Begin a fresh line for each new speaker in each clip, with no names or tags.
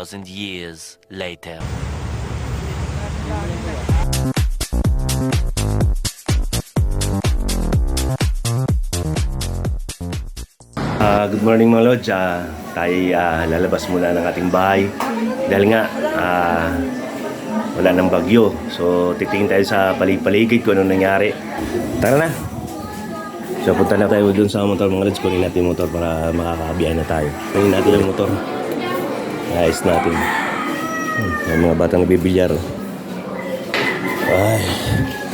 2,000 years later.
Ah, good morning mga Lodge. Ah, tayo ah, lalabas muna ng ating bahay. Dahil nga, ah, wala nang bagyo. So, titingin tayo sa palig-paligid kung ano nangyari. Tara na! So, punta na tayo dun sa motor mga Lodge. Kunin natin yung motor para makakabiyahe na tayo. Kunin natin yung motor. Ayos natin. May mga batang bibilyar. Ay,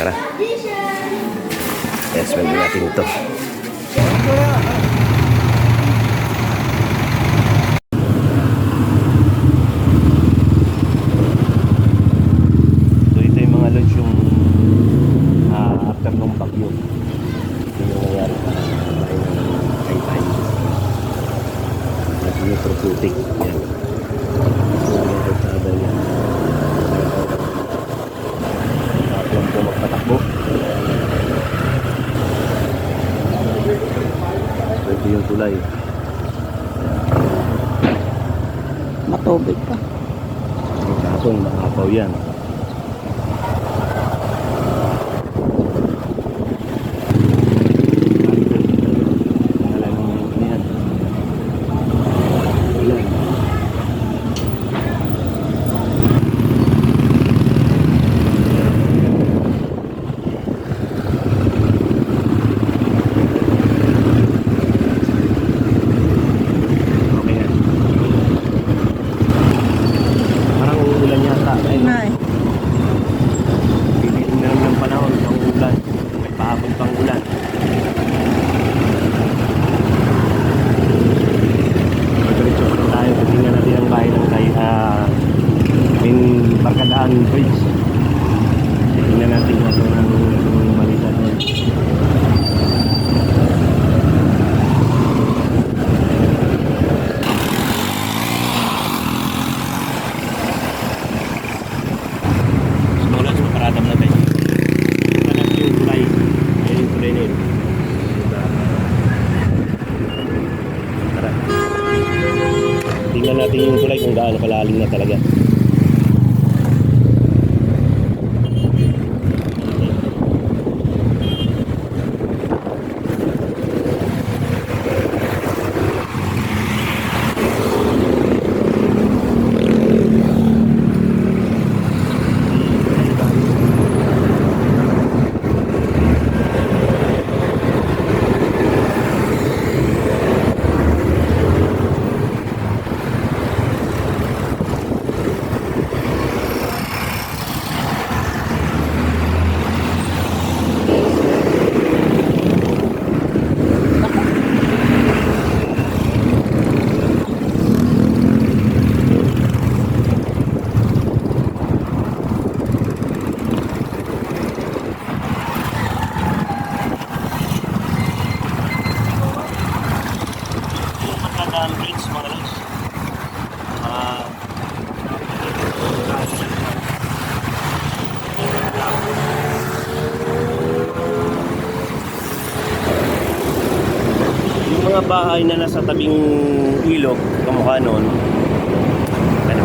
tara. Yes, natin ito. bien. Gaano kalalim na talaga. Mga bahay na nasa tabing ilog, kamukha noon, ano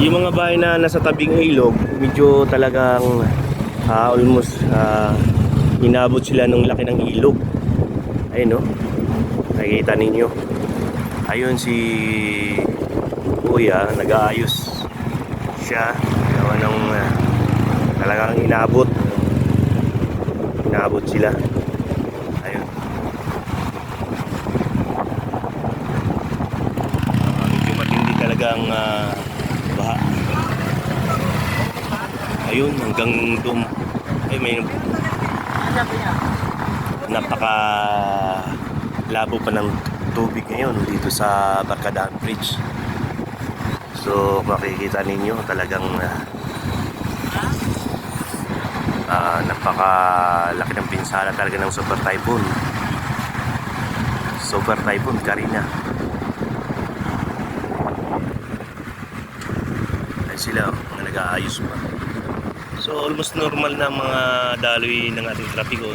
yung mga bahay na nasa tabing ilog, medyo talagang ah, almost ah, inabot sila ng laki ng ilog. Ayun no. Nakikita ninyo. Ayun si Kuya, nag-aayos siya. Gawa ng ah, talagang inabot. Inabot sila. Ayun. Ah, medyo talagang ah, baha. Ayun, hanggang dum. Ay, may napaka labo pa ng tubig ngayon dito sa Barkadaan Bridge. So makikita ninyo talagang uh, uh, napaka laki ng pinsala talaga ng super typhoon. Super typhoon Karina. Ay sila mga nag-aayos pa. So almost normal na mga daloy ng ating trapiko.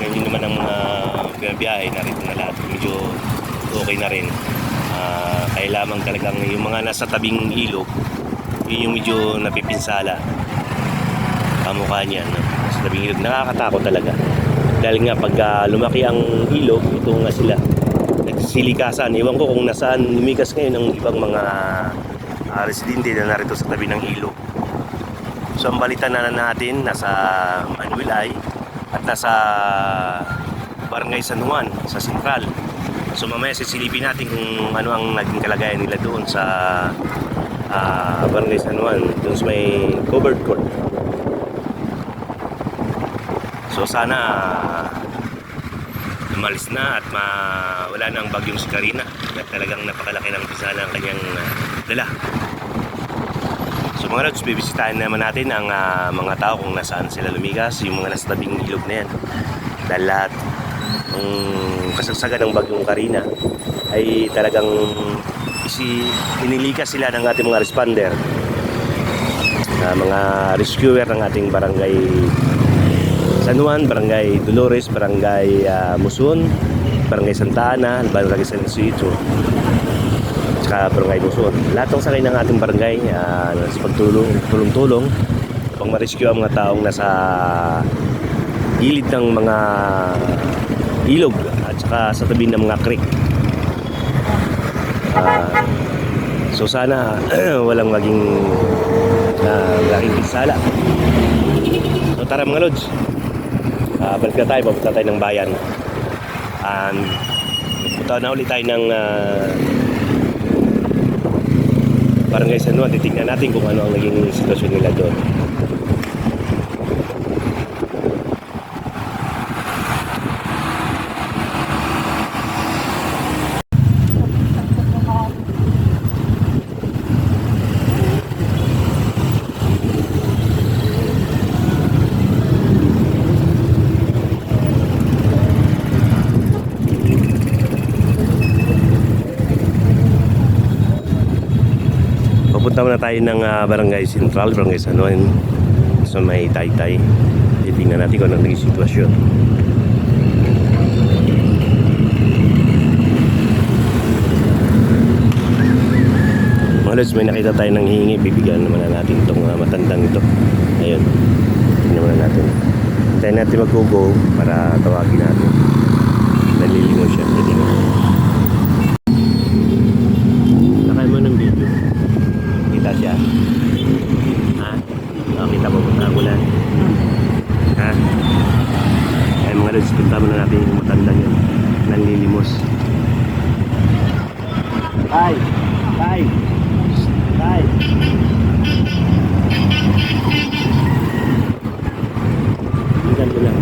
Ngayon naman ang mga binabiyahe, narito na lahat. Medyo okay na rin. Ah, kaya lamang talagang yung mga nasa tabing ilog, yun yung medyo napipinsala. Kamukha niya, no? Nasa tabing ilog, nakakatakot talaga. Dahil nga pag ah, lumaki ang ilog, ito nga sila, nagsisilikasan. Iwan ko kung nasaan lumikas ngayon ang ibang mga ah, residente na narito sa tabi ng ilog. So ang balita na natin, nasa Manuel Ay at nasa Barangay San Juan, sa Sentral. So mamaya sisilipin natin kung ano ang naging kalagayan nila doon sa ah, Barangay San Juan, doon sa may covered court. So sana umalis na at ma wala na ang bagyong si Karina at talagang napakalaki ng pisala ang kanyang ah, dala. So mga lods, bibisitahin naman natin ang ah, mga tao kung nasaan sila lumikas, yung mga nasa tabing ilog na yan. Dahil lahat ng kasagsagan ng bagyong Karina ay talagang isi, inilikas sila ng ating mga responder. na mga rescuer ng ating barangay San Juan, Barangay Dolores, Barangay ah, Muson, Barangay Santa Ana, Barangay San Isidro, saka Barangay Muson. Lahat ng sakay ng ating barangay ah, sa pagtulong, tulong-tulong upang ma-rescue ang mga taong nasa gilid ng mga ilog at saka sa tabi ng mga creek. Ah, so sana walang maging uh, laking pinsala. So tara mga lods. Ah, balik na tayo, papunta tayo ng bayan. And punta na ulit tayo ng ah, Barangay San Juan. Titignan natin kung ano ang naging sitwasyon nila doon. Papunta muna tayo ng ah, Barangay Central, Barangay San Juan. So may taytay. Titingnan natin kung ano naging sitwasyon. Mga lods, may nakita tayo ng hihingi. Bibigyan naman na natin itong ah, matandang ito. Ayun. Tingnan muna natin. Hintayin natin mag-go para tawagin natin. Nalilingon siya. Titingnan. Nakay mo ng video. Kita siya. Ha? O, kita mo ba ulan? Ha? Ay mga lods, punta muna natin yung matandang yun. Nanlilimos. Tay! Tay! Tay! Tingnan ko lang.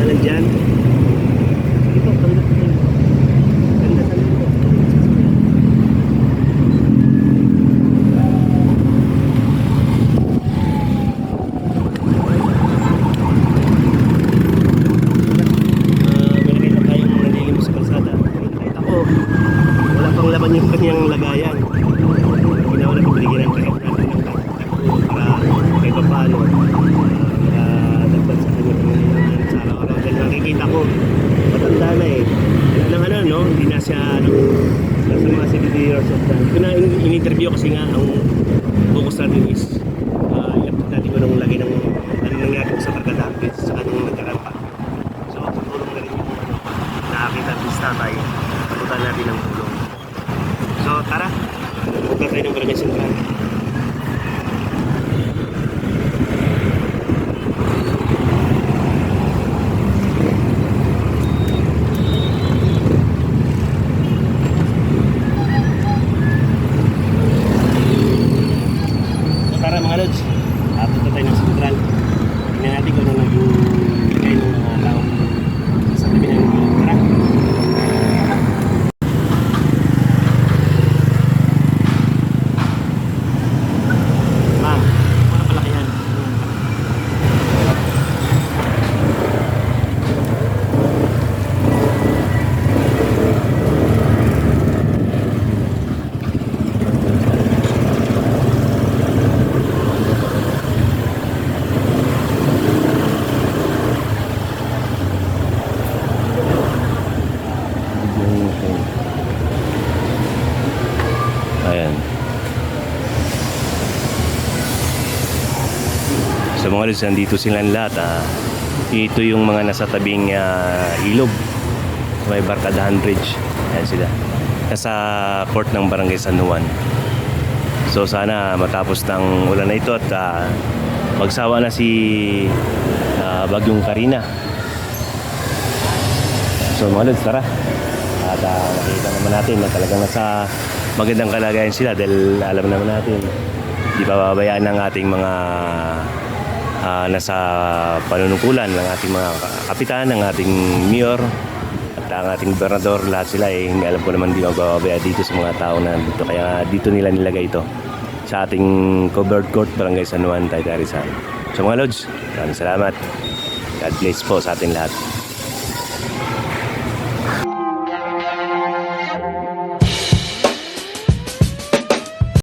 Ano dyan? Ito, ganda sa inyo. Ganda sa inyo. Ah, may nakita tayong nalilimos sa kalsada. Nakita ko, wala pang laman yung kanyang lagayan. Ginawa na binigyan ng para kahit pa paano uh, dagdag sa kanya pangangailangan sa araw-araw. Dahil nakikita ko, matanda na eh. Wala nang ano, no? Hindi na siya ano, nasa mga 70 years old na. Ito na in- in-interview kasi nga ang focus natin is uh, i-update natin kung anong lagay ng ano nangyari sa Barkada updates sa kanong nagkaraan pa. So, tutulong na rin yung ano, nakakita at least tatay. Pagutan natin ng tulong. So, tara. Punta tayo ng Barangay Central. uh, punta tayo ng sentral. Tingnan natin kung ano naging lagay ng mga taong sa tabi ng ilog. Tara! Ma'am, ano palaki yan? Ayan. Lods, nandito silang lahat. Ah. Ito yung mga nasa tabing ah, ilog. May Barkadahan Bridge. Ayan sila. Nasa port ng Barangay San Juan. So sana matapos ng ulan na ito at ah, magsawa na si ah, Bagyong Karina. So mga lods, tara. At ah, nakita naman natin na talagang nasa magandang kalagayan sila dahil alam naman natin di babayaan ng ating mga ah, nasa panunungkulan ng ating mga kapitan, ng ating mayor at ang ating gobernador, lahat sila eh, hindi alam ko naman di magbabaya dito sa mga tao na dito. Kaya dito nila nilagay ito sa ating covered court, Barangay San Juan, Taytay Rizal. So mga lods, maraming salamat. God bless po sa ating lahat.